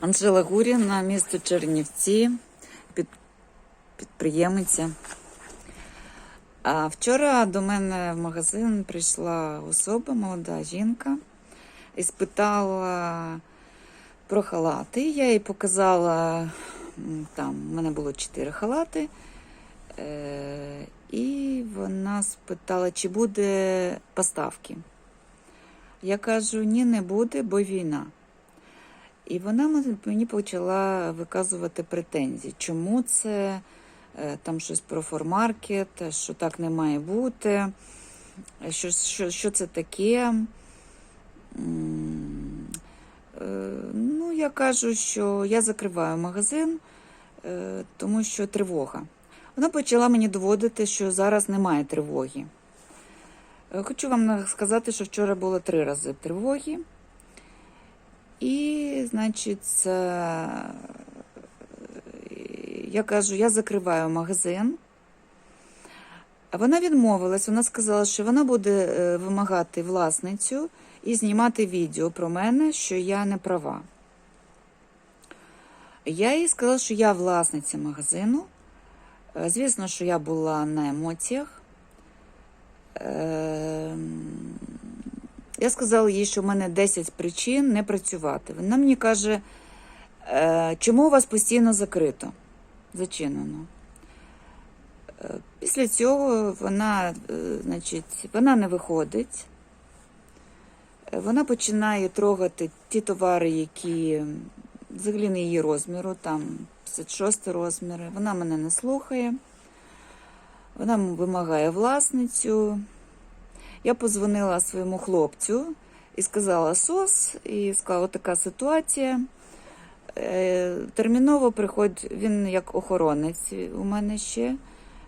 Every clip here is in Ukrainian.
Анжела Гуріна, місто Чернівці, під, підприємиця. А вчора до мене в магазин прийшла особа, молода жінка, і спитала про халати. Я їй показала, там в мене було чотири халати. Е, і вона спитала, чи буде поставки. Я кажу, ні, не буде, бо війна. І вона мені почала виказувати претензії, чому це, е, там щось про формаркет, що так не має бути, е, що, що, що це таке. Е, Ну, я кажу, що я закриваю магазин, тому що тривога. Вона почала мені доводити, що зараз немає тривоги. Хочу вам сказати, що вчора було три рази тривоги. І, значить, я кажу, я закриваю магазин. Вона відмовилась, вона сказала, що вона буде е, вимагати власницю і знімати відео про мене, що я не права. Я їй сказала, що я власниця магазину. Е, Звісно, що я була на емоціях. Я сказала їй, що в мене 10 причин не працювати. Вона мені каже, «Е, чому у вас постійно закрито, зачинено. Е, Після цього вона, е, значить, вона не виходить. Вона починає трогати ті товари, які взагалі не її розміру, там 56 розміри. Вона мене не слухає. Вона вимагає власницю. Я позвонила своєму хлопцю і сказала СОС, і сказала, така ситуація. Е, Терміново приходить, він як охоронець у мене ще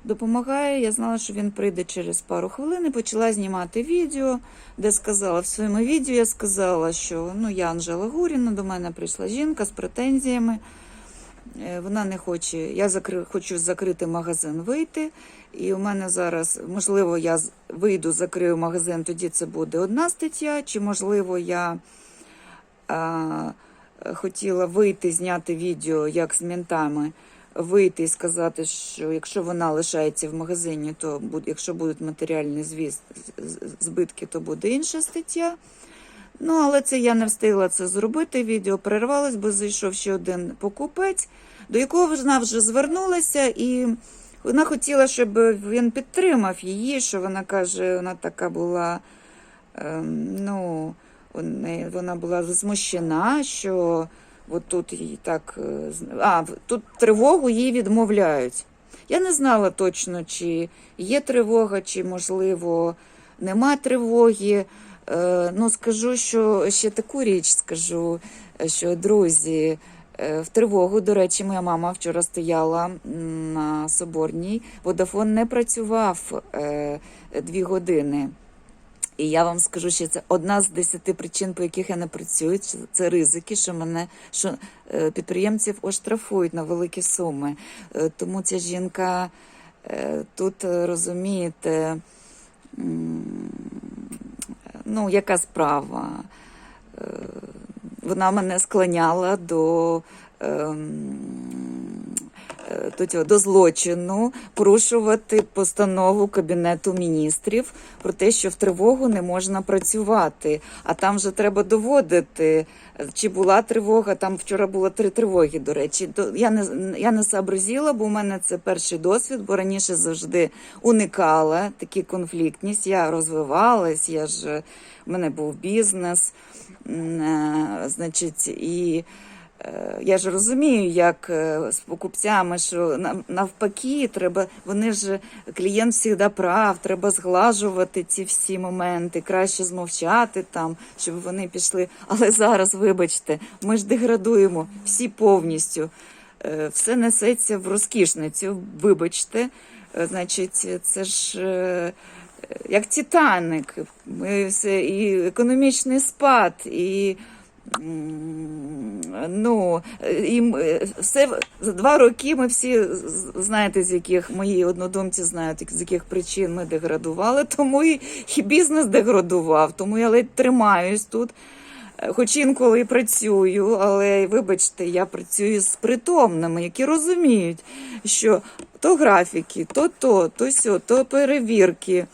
допомагає. Я знала, що він прийде через пару хвилин і почала знімати відео, де сказала в своєму відео, я сказала, що ну, я Анжела Гуріна, до мене прийшла жінка з претензіями. Е, Вона не хоче, я закри, хочу закрити магазин, вийти. І у мене зараз, можливо, я вийду, закрию магазин, тоді це буде одна стаття, чи можливо я а, хотіла вийти, зняти відео, як з ментами, вийти і сказати, що якщо вона лишається в магазині, то якщо будуть матеріальні звіз, збитки, то буде інша стаття. Ну, але це я не встигла це зробити. Відео перервалось, бо зайшов ще один покупець, до якого вона вже звернулася, і вона хотіла, щоб він підтримав її, що вона каже, вона така була, ем, ну, вона була змущена, що от тут їй так. е, А, тут тривогу їй відмовляють. Я не знала точно, чи є тривога, чи, можливо, нема тривоги. Е, Ну, скажу, що ще таку річ скажу, е, що друзі, в тривогу, до речі, моя мама вчора стояла на Соборній. Водафон не працював е, дві години. І я вам скажу, що це одна з десяти причин, по яких я не працюю. Це- ризики, що мене що е, підприємців оштрафують на великі суми. Е, Тому ця жінка е, тут е, розумієте. ну, яка справа. Вона мене склоняла до, ем, до, до злочину порушувати постанову Кабінету міністрів про те, що в тривогу не можна працювати. А там вже треба доводити, чи була тривога. Там вчора було три тривоги, до речі. Я не, я не сообразила, бо у мене це перший досвід, бо раніше завжди уникала такі конфліктність. Я розвивалась, я ж у мене був бізнес, е, значить, і я ж розумію, як е, з покупцями, що на- навпаки, треба, вони ж клієнт завжди прав, треба зглажувати ці всі моменти, краще змовчати там, щоб вони пішли. Але зараз, вибачте, ми ж деградуємо всі повністю. Е, Все несеться в розкішницю, вибачте. Е, Значить, це ж е, як Титаник. І економічний спад, і ну, і все за два роки ми всі знаєте, з яких мої однодумці знають, з яких причин ми деградували, тому і, і бізнес деградував, тому я ледь тримаюсь тут. Е, Хоч інколи і працюю, але вибачте, я працюю з притомними, які розуміють, що то графіки, то то, то сьо, то перевірки,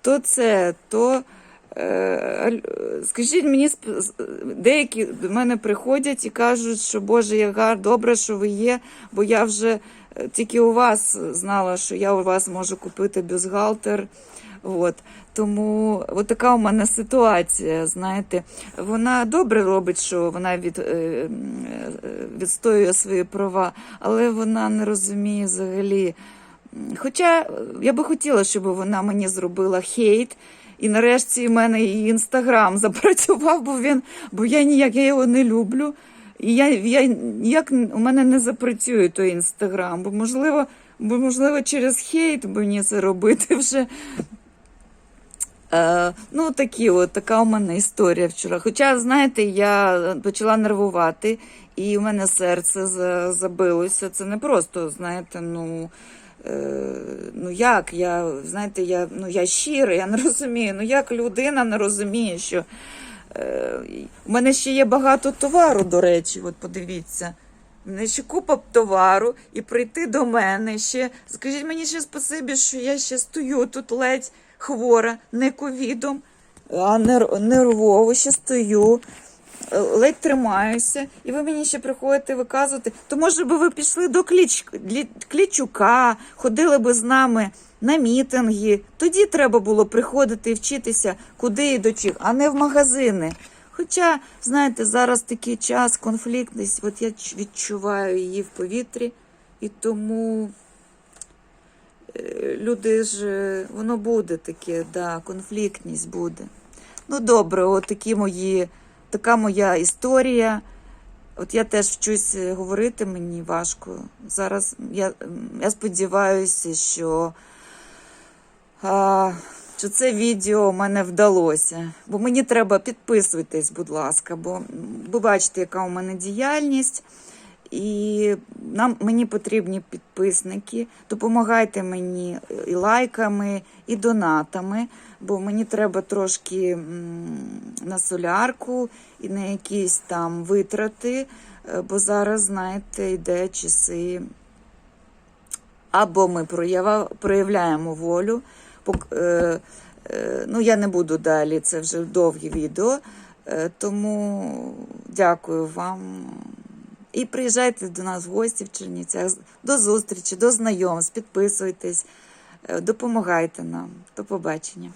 то це, то. Е, Скажіть мені, деякі до мене приходять і кажуть, що Боже, як гар, добре, що ви є, бо я вже е, тільки у вас знала, що я у вас можу купити бюстгальтер. От. Тому от така у мене ситуація, знаєте, вона добре робить, що вона від, е, відстоює свої права, але вона не розуміє взагалі. Хоча я би хотіла, щоб вона мені зробила хейт, і нарешті в мене і інстаграм запрацював, бо він, бо я ніяк я його не люблю. І я, я ніяк у мене не запрацює той інстаграм, бо можливо, бо можливо через хейт мені це робити вже. Е, ну, такі от, така у мене історія вчора. Хоча, знаєте, я почала нервувати, і у мене серце забилося. Це не просто, знаєте, ну. Е, ну як я, знаєте, я, ну, я щира, я не розумію. Ну як людина не розуміє, що е, у мене ще є багато товару, до речі, от подивіться. Мене ще купа товару, і прийти до мене ще. Скажіть мені ще спасибі, що я ще стою тут ледь хвора, не ковідом, а нервово ще стою, е, ледь тримаюся, і ви мені ще приходите виказувати. То може би ви пішли до Кліч... Клічука, ходили би з нами на мітинги. Тоді треба було приходити і вчитися, куди і до чого, а не в магазини. Хоча, знаєте, зараз такий час, конфліктність, от я відчуваю її в повітрі, і тому е, люди ж, е, воно буде таке, да, конфліктність буде. Ну, добре, от такі мої, така моя історія. От я теж вчусь е, говорити, мені важко. Зараз я, я сподіваюся, що, а, що це відео в мене вдалося. Бо мені треба підписуйтесь, будь ласка, бо ви бачите, яка у мене діяльність. І нам мені потрібні підписники. Допомагайте мені і лайками, і донатами, бо мені треба трошки на солярку і на якісь там витрати. е, Бо зараз, знаєте, йде часи. Або ми проява- проявляємо волю. пок- е, е, Ну, я не буду далі, це вже довгі відео. Тому дякую вам. І приїжджайте до нас в гості в Чернівцях. До зустрічі, до знайомств, підписуйтесь, е, допомагайте нам. До побачення.